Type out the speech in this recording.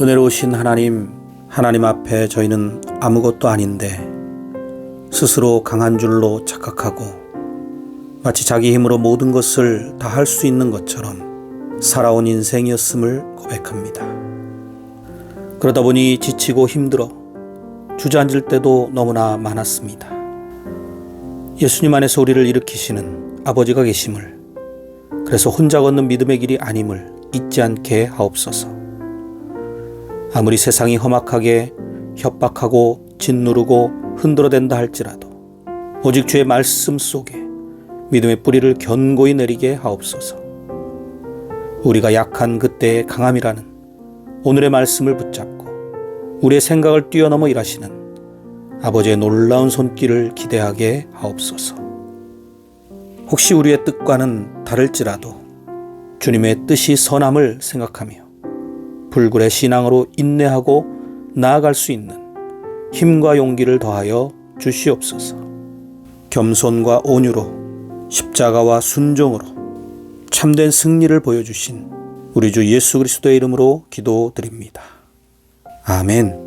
은혜로우신 하나님, 하나님 앞에 저희는 아무것도 아닌데 스스로 강한 줄로 착각하고 마치 자기 힘으로 모든 것을 다 할 수 있는 것처럼 살아온 인생이었음을 고백합니다. 그러다 보니 지치고 힘들어 주저앉을 때도 너무나 많았습니다. 예수님 안에서 우리를 일으키시는 아버지가 계심을 그래서 혼자 걷는 믿음의 길이 아님을 잊지 않게 하옵소서. 아무리 세상이 험악하게 협박하고 짓누르고 흔들어댄다 할지라도 오직 주의 말씀 속에 믿음의 뿌리를 견고히 내리게 하옵소서. 우리가 약한 그때의 강함이라는 오늘의 말씀을 붙잡고 우리의 생각을 뛰어넘어 일하시는 아버지의 놀라운 손길을 기대하게 하옵소서. 혹시 우리의 뜻과는 다를지라도 주님의 뜻이 선함을 생각하며 불굴의 신앙으로 인내하고 나아갈 수 있는 힘과 용기를 더하여 주시옵소서. 겸손과 온유로 십자가와 순종으로 참된 승리를 보여주신 우리 주 예수 그리스도의 이름으로 기도드립니다. 아멘.